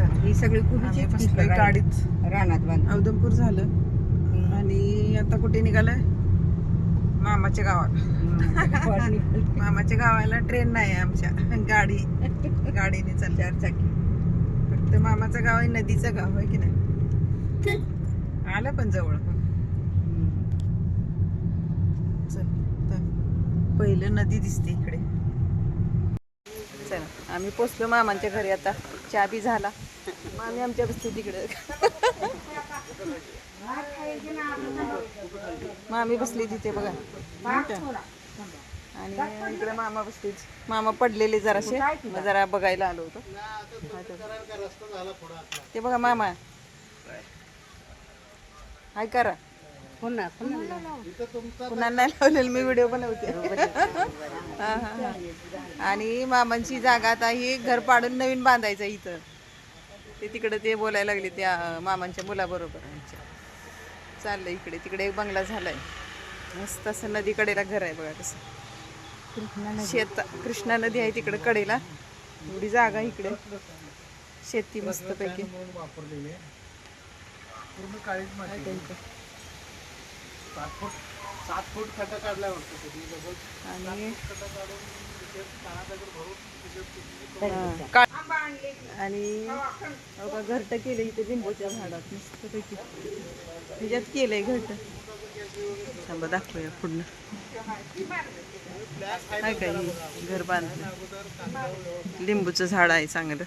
ही सगळी आम्ही बसलोय गाडीत. रानात बांध औदमपूर झालं. आणि आता कुठे निघालंय? मामाच्या गावाला. मामाच्या गावाला ट्रेन नाही आमच्या. गाडी. गाडीने चालली. चार चाकी. फक्त मामाचं गाव आहे नदीचं गाव आहे की नाही? आलं पण जवळ. चल. पहिलं नदी दिसते इकडे. आम्ही पोचलो मामांच्या घरी आता चहा बी झाला. मामी आमच्या बसते तिकडे. मामी बसली तिथे बघा. आणि इकडे मामा बसले मामा पडलेले जराशे मग जरा बघायला आलो होतो. ते बघा मामा. हाय करा. पुन्हा नाही लावलेलं मी व्हिडिओ बनवते. हा, हा, हा. आणि मामांची जागा आता ही घर पाडून नवीन बांधायचं इथं. ते तिकडे ते बोलायला लागले त्या मामांच्या मुलाबरोबर. चाललं इकडे तिकडे एक बंगला झालाय. मस्त असं नदीकडेला घर आहे बघा कसं. शेत कृष्णा नदी आहे तिकडे कडेला. एवढी जागा इकडे. शेती मस्त पैकी आणि हा, का- आणि हो का घरट केलं इथे लिंबूच्या झाडात मस्त पैकी ह्याच्यात केलंय घरट थांबा दाखवूया पुढनं. काय काय घर बांधलं लिंबूचं झाड आहे चांगलं.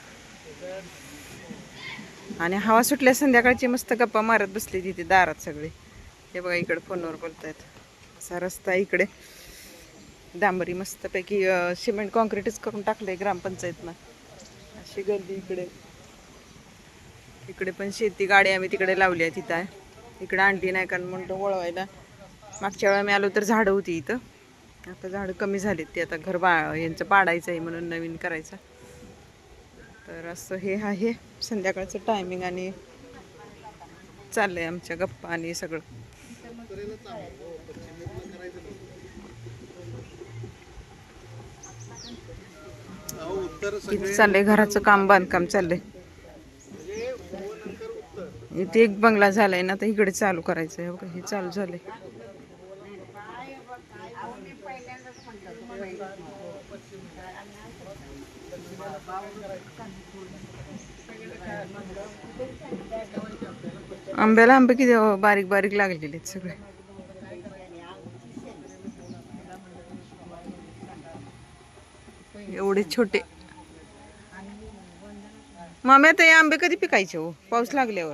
आणि हवा सुटल्या संध्याकाळची मस्त गप्पा मारत बसली तिथे दारात सगळे. हे बघा इकडे फोनवर बोलतायत. असा रस्ता आहे इकडे. डांबरी मस्तपैकी सिमेंट कॉन्क्रीटच करून टाकलंय ग्रामपंचायतनं. अशी गर्दी इकडे. इकडे पण शेती गाडी आम्ही तिकडे लावली आहे तिथं. आहे इकडे आणली नाही कारण म्हणतो वळवायला. मागच्या वेळा मी आलो तर झाडं होती इथं. आता झाडं कमी झालीत ते. आता घर बा यांचं पाडायचं आहे म्हणून नवीन करायचं. तर असं हे आहे. संध्याकाळचं टायमिंग आणि चाललं आहे आमच्या गप्पा आणि सगळं. इथे चाललंय घराचं काम बांधकाम चाललंय. इथे एक बंगला झालाय ना तर इकडे चालू करायचं आहे बघा हे चालू झालंय. आंब्याला आंबे किती बारीक बारीक लागलेले आहेत सगळे. एवढे छोटे. मामे आता हे आंबे कधी पिकायचे हो? पाऊस लागल्यावर.